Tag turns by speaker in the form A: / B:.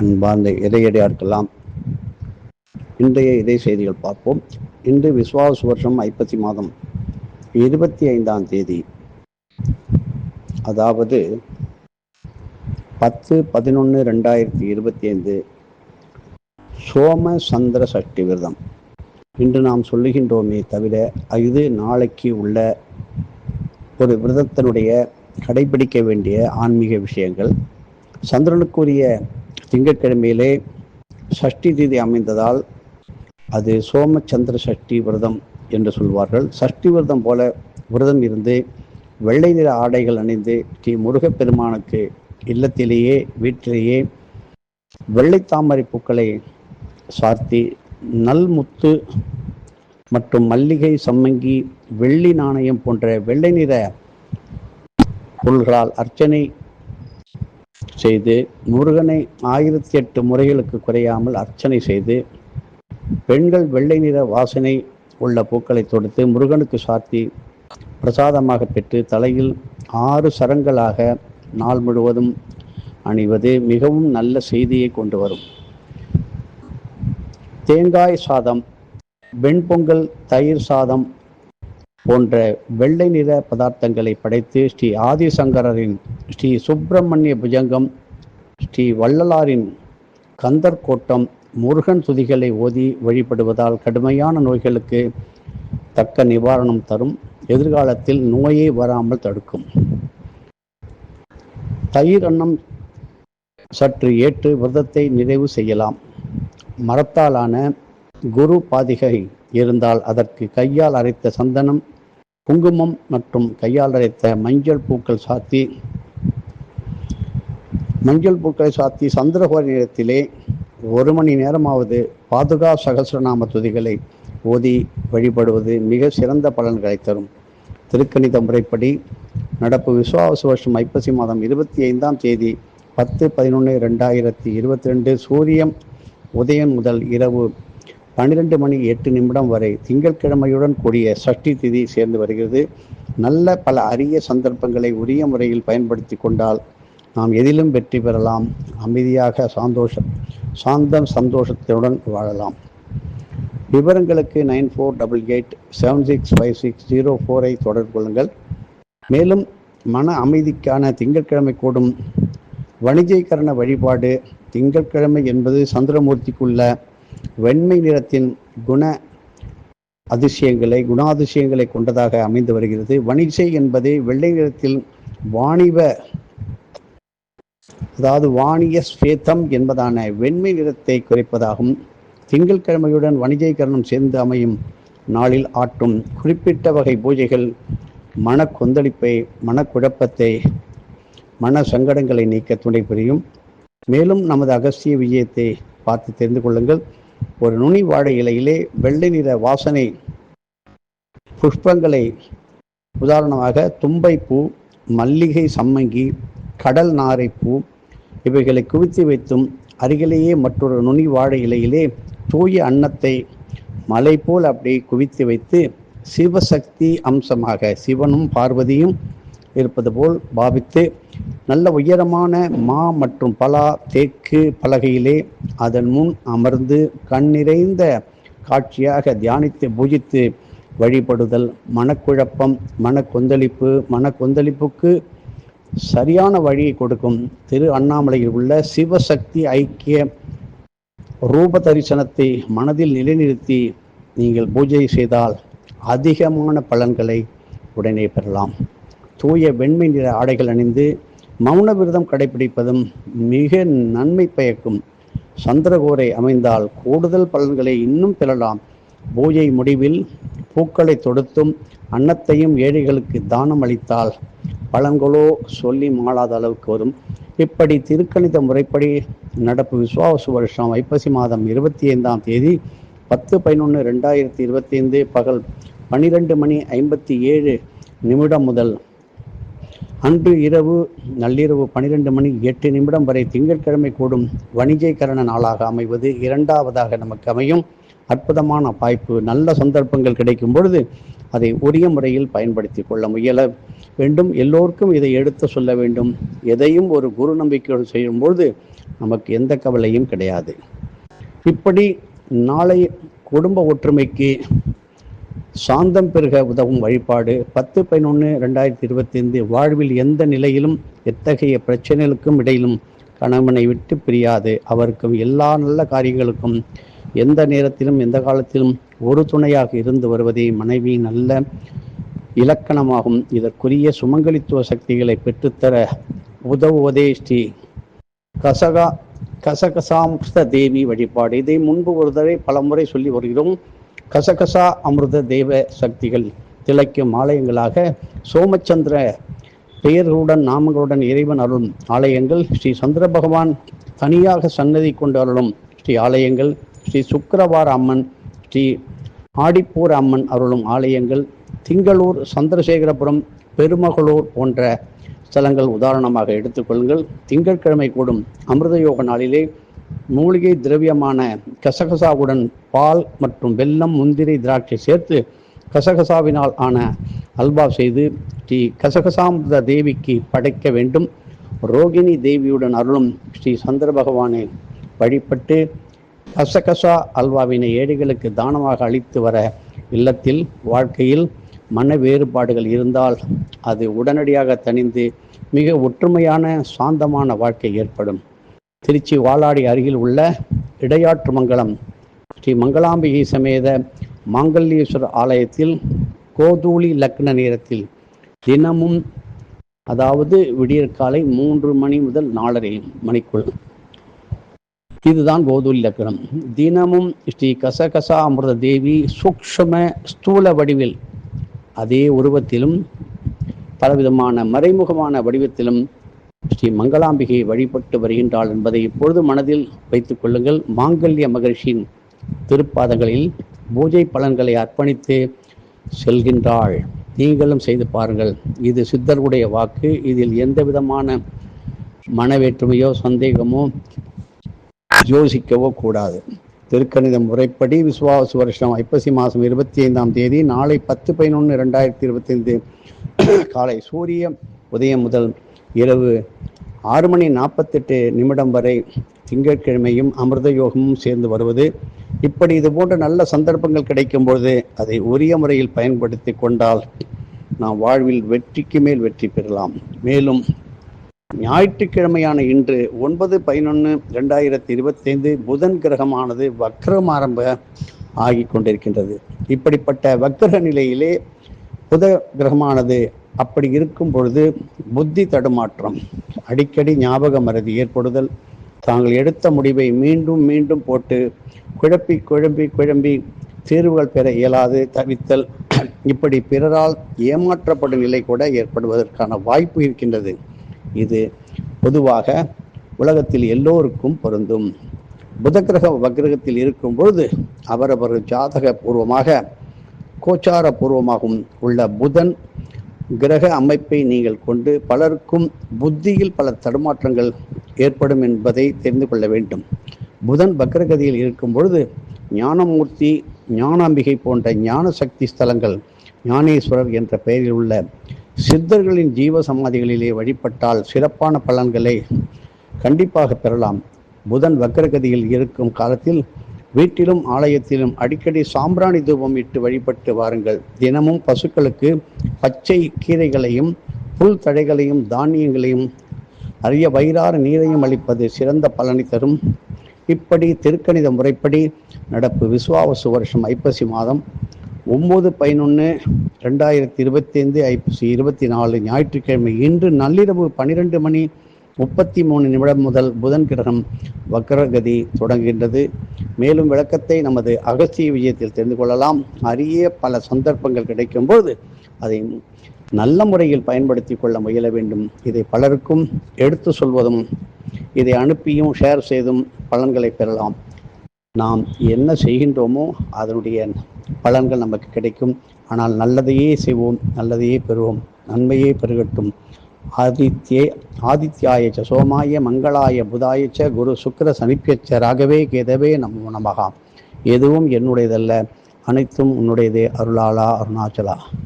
A: அன்பார்ந்த இறையடியார்க்கெல்லாம் இன்றைய இறை செய்திகள் பார்ப்போம். இன்று விஸ்வாச வருஷம் ஐப்பத்தி மாதம் இருபத்தி ஐந்தாம் தேதி. அதாவது பத்து பதினொன்று ரெண்டாயிரத்தி இருபத்தி ஐந்து சோம சந்திர சஷ்டி விரதம். இன்று நாம் சொல்லுகின்றோமே தவிர இது நாளைக்கு உள்ள ஒரு விரதத்தினுடைய கடைபிடிக்க வேண்டிய ஆன்மீக விஷயங்கள். சந்திரனுக்குரிய திங்கட்கிழமையிலே சஷ்டி தீதி அமைந்ததால் அது சோமச்சந்திர சஷ்டி விரதம் என்று சொல்வார்கள். சஷ்டி விரதம் போல விரதம் இருந்து வெள்ளை நிற ஆடைகள் அணிந்து ஸ்ரீ முருகப்பெருமானுக்கு இல்லத்திலேயே வீட்டிலேயே வெள்ளை தாமரை பூக்களை சார்த்தி நல்முத்து மற்றும் மல்லிகை சம்மங்கி வெள்ளி நாணயம் போன்ற வெள்ளை நிற பொருள்களால் அர்ச்சனை செய்து முருகனை ஆயிரத்தி எட்டு முறைகளுக்கு குறையாமல் அர்ச்சனை செய்து பெண்கள் வெள்ளை நிற வாசனை உள்ள பூக்களை தொடுத்து முருகனுக்கு சாத்தி பிரசாதமாக பெற்று தலையில் ஆறு சரங்களாக நாள் முழுவதும் அணிவது மிகவும் நல்ல செய்தியை கொண்டு வரும். தேங்காய் சாதம் வெண்பொங்கல் தயிர் சாதம் போன்ற வெள்ளை நிற பதார்த்தங்களை படைத்து ஸ்ரீ ஆதிசங்கரின் ஸ்ரீ சுப்பிரமணிய புஜங்கம் ஸ்ரீ வள்ளலாரின் கந்தர் கோட்டம் முருகன் துதிகளை ஓதி வழிபடுவதால் கடுமையான நோய்களுக்கு தக்க நிவாரணம் தரும். எதிர்காலத்தில் நோயே வராமல் தடுக்கும். தயிர் அன்னம் சற்று ஏற்று விரதத்தை நிறைவு செய்யலாம். மரத்தாலான குரு பாதிகை இருந்தால் அதற்கு கையால் அரைத்த சந்தனம் குங்குமம் மற்றும் கையால் அரைத்த மஞ்சள் பூக்கள் சாத்தி மஞ்சள் பூக்களை சாத்தி சந்திரகோர நேரத்திலே ஒரு மணி நேரமாவது பாதுகா சகசிரநாம துதிகளை ஓதி வழிபடுவது மிக சிறந்த பலன்களை தரும். திருக்கணித முறைப்படி நடப்பு விசுவாச வருஷம் ஐப்பசி மாதம் இருபத்தி ஐந்தாம் தேதி பத்து பதினொன்று ரெண்டாயிரத்தி இருபத்தி ரெண்டு சூரியன் உதயம் முதல் இரவு பன்னிரெண்டு மணி எட்டு நிமிடம் வரை திங்கட்கிழமையுடன் கூடிய சஷ்டி திதி சேர்ந்து வருகிறது. நல்ல பல அரிய சந்தர்ப்பங்களை உரிய முறையில் பயன்படுத்தி கொண்டால் நாம் எதிலும் வெற்றி பெறலாம். அமைதியாக சந்தோஷம் சாந்தம் சந்தோஷத்துடன் வாழலாம். விவரங்களுக்கு nine four double eight seven six five six zero ஃபோரை தொடர்பு கொள்ளுங்கள். மேலும் மன அமைதிக்கான திங்கட்கிழமை கூடும் வணிஜீகரண வழிபாடு. திங்கட்கிழமை என்பது சந்திரமூர்த்திக்குள்ள வெண்மை நிறத்தின் குண அதிசயங்களை குணாதிசயங்களை கொண்டதாக அமைந்து வருகிறது. வணிஜை என்பது வெள்ளை நிறத்தில் வாணிப அதாவது வாணிய ஸ்வேதம் என்பதான வெண்மை நிறத்தை குறைப்பதாகும். திங்கட்கிழமையுடன் வணிஜீகரணம் சேர்ந்து அமையும் நாளில் ஆட்டும் குறிப்பிட்ட வகை பூஜைகள் மன கொந்தளிப்பை மனக்குழப்பத்தை மன சங்கடங்களை நீக்க துணை புரியும். மேலும் நமது அகஸ்திய விஜயத்தை பார்த்து தெரிந்து கொள்ளுங்கள். ஒரு நுனி வாழை இலையிலே வெள்ளை நிற வாசனை புஷ்பங்களை உதாரணமாக தும்பைப்பூ மல்லிகை சம்மங்கி கடல் நாரைப்பூ இவைகளை குவித்து வைத்தும் அருகிலேயே மற்றொரு நுனி வாழை இலையிலே தூய அன்னத்தை மலை போல் அப்படி குவித்து வைத்து சிவசக்தி அம்சமாக சிவனும் பார்வதியும் இருப்பது போல் பாவித்து நல்ல உயரமான மா மற்றும் பலா தேக்கு பலகையிலே அதன் முன் அமர்ந்து கண் நிறைந்த காட்சியாக தியானித்து பூஜித்து வழிபடுதல் மனக்குழப்பம் மன கொந்தளிப்பு சரியான வழியை கொடுக்கும். திரு அண்ணாமலையில் உள்ள சிவசக்தி ஐக்கிய ரூப தரிசனத்தை மனதில் நிலைநிறுத்தி நீங்கள் பூஜை செய்தால் அதிகமான பலன்களை உடனே பெறலாம். தூய வெண்மை நிற ஆடைகள் அணிந்து மௌன விரதம் கடைபிடிப்பதும் மிக நன்மை பயக்கும். சந்திரகோரை அமைந்தால் கூடுதல் பலன்களை இன்னும் பெறலாம். பூஜை முடிவில் பூக்களை தொடுத்தும் அன்னத்தையும் ஏழைகளுக்கு தானம் அளித்தால் பலன்களோ சொல்லி மாளாத அளவுக்கு வரும். இப்படி திருக்கணித முறைப்படி நடப்பு விசுவாச வருஷம் ஐப்பசி மாதம் இருபத்தி ஐந்தாம் தேதி பத்து பதினொன்று ரெண்டாயிரத்தி இருபத்தி ஐந்து பகல் பன்னிரெண்டு மணி ஐம்பத்தி ஏழு நிமிடம் முதல் அன்று இரவு நள்ளிரவு பனிரெண்டு மணி எட்டு நிமிடம் வரை திங்கட்கிழமை கூடும் வணிஜீகரண நாளாக அமைவது இரண்டாவதாக நமக்கு அமையும். அற்புதமான வாய்ப்பு நல்ல சந்தர்ப்பங்கள் கிடைக்கும் பொழுது அதை உரிய முறையில் பயன்படுத்தி கொள்ள முயல வேண்டும். எல்லோருக்கும் இதை எடுத்து சொல்ல வேண்டும். எதையும் ஒரு குரு நம்பிக்கையோடு செய்யும்பொழுது நமக்கு எந்த கவலையும் கிடையாது. இப்படி நாளை குடும்ப ஒற்றுமைக்கு சாந்தம் பெருக உதவும் வழிபாடு. பத்து பதினொன்று ரெண்டாயிரத்தி இருபத்தைந்து வாழ்வில் எந்த நிலையிலும் எத்தகைய பிரச்சனைகளுக்கும் இடையிலும் கணவனை விட்டு பிரியாது. அவருக்கும் எல்லா நல்ல காரியங்களுக்கும் எந்த நேரத்திலும் எந்த காலத்திலும் ஒரு துணையாக இருந்து வருவதே மனைவி நல்ல இலக்கணமாகும். இதற்குரிய சுமங்கலித்துவ சக்திகளை பெற்றுத்தர உதவுவதே ஸ்ரீ கசகா கசகசாம்ஸ்த தேவி வழிபாடு. இதை முன்பு ஒரு தடவை பலமுறை சொல்லி வருகிறோம். கசகசா அமிர்த தெய்வ சக்திகள் திளைக்கும் ஆலயங்களாக சோமச்சந்திர பெயர்களுடன் நாமங்களுடன் இறைவன் அருளும் ஆலயங்கள் ஸ்ரீ சந்திர பகவான் தனியாக சன்னதி கொண்டு அருளும் ஸ்ரீ ஆலயங்கள். ஸ்ரீ சுக்கரவார அம்மன் ஸ்ரீ ஆடிப்பூர் அம்மன் அருளும் ஆலயங்கள். திங்களூர் சந்திரசேகரபுரம் பெருமகளூர் போன்ற ஸ்தலங்கள் உதாரணமாக எடுத்துக்கொள்ளுங்கள் திங்கட்கிழமை கூடும் அமிர்த யோக நாளிலே மூலிகை திரவியமான கசகசாவுடன் பால் மற்றும் வெல்லம் முந்திரி திராட்சை சேர்த்து கசகசாவினால் ஆன அல்வா செய்து ஸ்ரீ கசகசாமிர்த தேவிக்கு படைக்க வேண்டும். ரோகிணி தேவியுடன் அருளும் ஸ்ரீ சந்திர பகவானை வழிபட்டு கசகசா அல்வாவினை ஏழைகளுக்கு தானமாக அளித்து வர இல்லத்தில் வாழ்க்கையில் மன வேறுபாடுகள் இருந்தால் அது உடனடியாக தணிந்து மிக ஒற்றுமையான சாந்தமான வாழ்க்கை ஏற்படும். திருச்சி வாலாடி அருகில் உள்ள இடையாற்று மங்கலம் ஸ்ரீ மங்களாம்பிகை சமேத மாங்கல்யேஸ்வரர் ஆலயத்தில் கோதூளி லக்ன நேரத்தில் தினமும் அதாவது விடியற்காலை மூன்று மணி முதல் நாலரை மணிக்குள். இதுதான் கோதூலி லக்னம். தினமும் ஸ்ரீ கசகசா அமிர்த தேவி சூக்ஷ்ம ஸ்தூல வடிவில் அதே உருவத்திலும் பலவிதமான மறைமுகமான வடிவத்திலும் ஸ்ரீ மங்களாம்பிகை வழிபட்டு வருகின்றாள் என்பதை இப்பொழுது மனதில் வைத்துக் கொள்ளுங்கள். மாங்கல்ய மகர்ஷியின் திருப்பாதங்களில் பூஜை பலன்களை அர்ப்பணித்து செல்கின்றாள். நீங்களும் செய்து பாருங்கள். இது சித்தர்களுடைய வாக்கு. இதில் எந்த விதமான மனவேற்றுமையோ சந்தேகமோ யோசிக்கவோ கூடாது. திருக்கணித முறைப்படி விசுவாச வருஷம் ஐப்பசி மாதம் இருபத்தி ஐந்தாம் தேதி நாளை பத்து பதினொன்று ரெண்டாயிரத்தி இருபத்தைந்து காலை சூரிய உதயம் முதல் இரவு ஆறு மணி நாற்பத்தெட்டு நிமிடம் வரை திங்கட்கிழமையும் அமிர்த யோகமும் சேர்ந்து வருவது. இப்படி இது போன்ற நல்ல சந்தர்ப்பங்கள் கிடைக்கும் பொழுது அதை உரிய முறையில் பயன்படுத்தி கொண்டால் நாம் வாழ்வில் வெற்றிக்கு மேல் வெற்றி பெறலாம். மேலும் ஞாயிற்றுக்கிழமையான இன்று ஒன்பது பதினொன்று ரெண்டாயிரத்தி இருபத்தைந்து புதன் கிரகமானது வக்ரம் ஆரம்ப ஆகி கொண்டிருக்கின்றது. இப்படிப்பட்ட வக்ர நிலையிலே புத கிரகமானது அப்படி இருக்கும் பொழுது புத்தி தடுமாற்றம் அடிக்கடி ஞாபக மறதி ஏற்படுதல். தாங்கள் எடுத்த முடிவை மீண்டும் மீண்டும் போட்டு குழப்பி குழம்பி குழம்பி தீர்வுகள் பெற இயலாது தவித்தல். இப்படி பிறரால் ஏமாற்றப்படும் நிலை கூட ஏற்படுவதற்கான வாய்ப்பு இருக்கின்றது. இது பொதுவாக உலகத்தில் எல்லோருக்கும் பொருந்தும். புதக்கிரக வக்கிரகத்தில் இருக்கும் பொழுது அவரவர் ஜாதக பூர்வமாக கோச்சார பூர்வமாகவும் உள்ள புதன் கிரக அமைப்பை நீங்கள் கொண்டு பலருக்கும் புத்தியில் பல தடுமாற்றங்கள் ஏற்படும் என்பதை தெரிந்து கொள்ள வேண்டும். புதன் வக்ரகதியில் இருக்கும் பொழுது ஞானமூர்த்தி ஞானாம்பிகை போன்ற ஞான சக்தி ஸ்தலங்கள் ஞானேஸ்வரர் என்ற பெயரில் உள்ள சித்தர்களின் ஜீவ சமாதிகளிலே வழிபட்டால் சிறப்பான பலன்களை கண்டிப்பாக பெறலாம். புதன் வக்ரகதியில் இருக்கும் காலத்தில் வீட்டிலும் ஆலயத்திலும் அடிக்கடி சாம்பிராணி தூபம் இட்டு வழிபட்டு வாருங்கள். தினமும் பசுக்களுக்கு பச்சை கீரைகளையும் புல் தழைகளையும் தானியங்களையும் அரிய வயிறார நீரையும் அளிப்பது சிறந்த பலனை தரும். இப்படி திருக்கணித முறைப்படி நடப்பு விசுவாவசு வருஷம் ஐப்பசி மாதம் ஒம்பது பதினொன்று ரெண்டாயிரத்தி இருபத்தைந்து ஐப்பசி இருபத்தி நாலு ஞாயிற்றுக்கிழமை இன்று நள்ளிரவு பன்னிரெண்டு மணி முப்பத்தி மூணு நிமிடம் முதல் புதன் கிரகம் வக்ரகதி தொடங்குகின்றது. மேலும் விளக்கத்தை நமது அகஸ்திய விஜயத்தில் தெரிந்து கொள்ளலாம். அரிய பல சந்தர்ப்பங்கள் கிடைக்கும்போது அதை நல்ல முறையில் பயன்படுத்தி கொள்ள முயல வேண்டும். இதை பலருக்கும் எடுத்து சொல்வதும் இதை அனுப்பியும் ஷேர் செய்தும் பலன்களை பெறலாம். நாம் என்ன செய்கின்றோமோ அதனுடைய பலன்கள் நமக்கு கிடைக்கும். ஆனால் நல்லதையே செய்வோம் நல்லதையே பெறுவோம் நன்மையே பெருகட்டும். ஆதித்யே ஆதித்யாய ச சோமாய மங்களாய புதாய ச குரு சுக்கர சனிப்பியச்ச ராகவே கேதவே நமோ நமகா எதுவும் என்னுடையதல்ல அனைத்தும் உன்னுடையதே அருளாளா அருணாச்சலா.